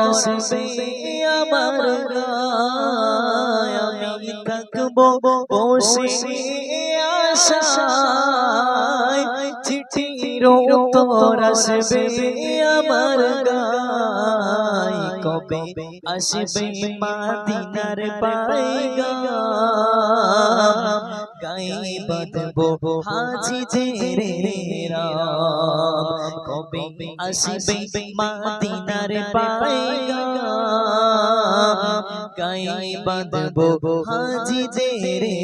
আসবে আমার গায় আমি থাকব বসে আশায়। চিঠির উত্তর আসবে আমার গায়। কবে আসবে মাদিনার পাইগা গায়ে বাঁধবো হাজি জেরে রাম। কবে আসবে মাদিনার পাইগা গায়ে বাঁধবো হাজি জেরে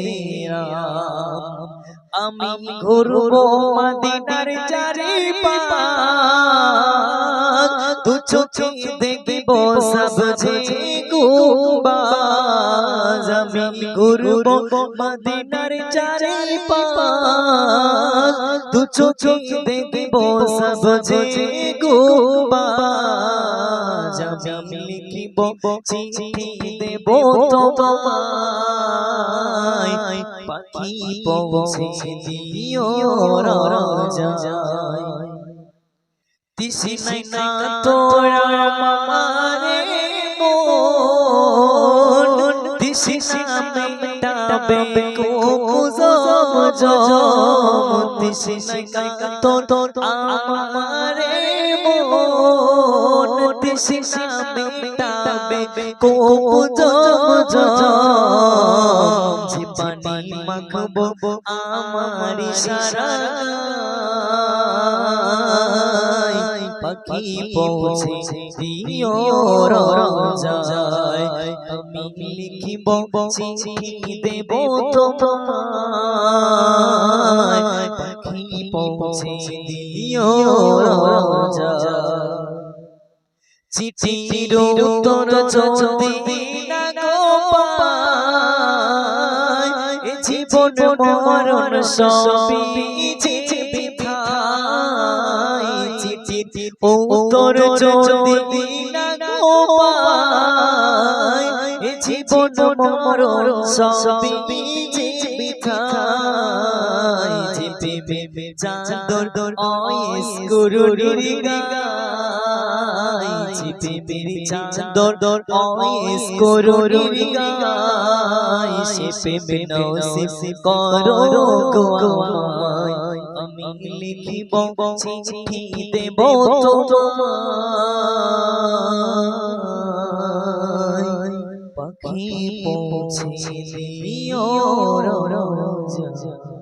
রাম। আমি ঘুরবো মদিনার চারি পাক দু চোখে দেখব সব গুবাজ আমি ঘুরবো মদিনার চারি পাক দু চোখে দেখব সব যে গুবাজ আমি লিখিব, চিঠি দেব তোমায়। পাখি পৌঁছে দিও রাজায়। তিসি না তোরা মামারে মন তিসি না মেটাবে কো জম জম তিসি না তো তো আমারে মন তিসি না মেটাবে কো জম জম মাখবো আমার সারা পাখি পৌঁছে দিও রাজায় আমি লিখিব চিঠি দেব তোমায়। পাখি পৌঁছে দিও রাজায় চিঠির উত্তর যদি না গো পাই জীবন মরণ সবই উত্তর যদি না গো এ জীবন মরণ সবই যে চাঁদর অয়েস গায়। চাঁদর অয়েস গায়। প্রেমে নসিব করো গো আমায় আমি লিখিব চিঠি দেব পাখি পৌঁছে দিও রোজা।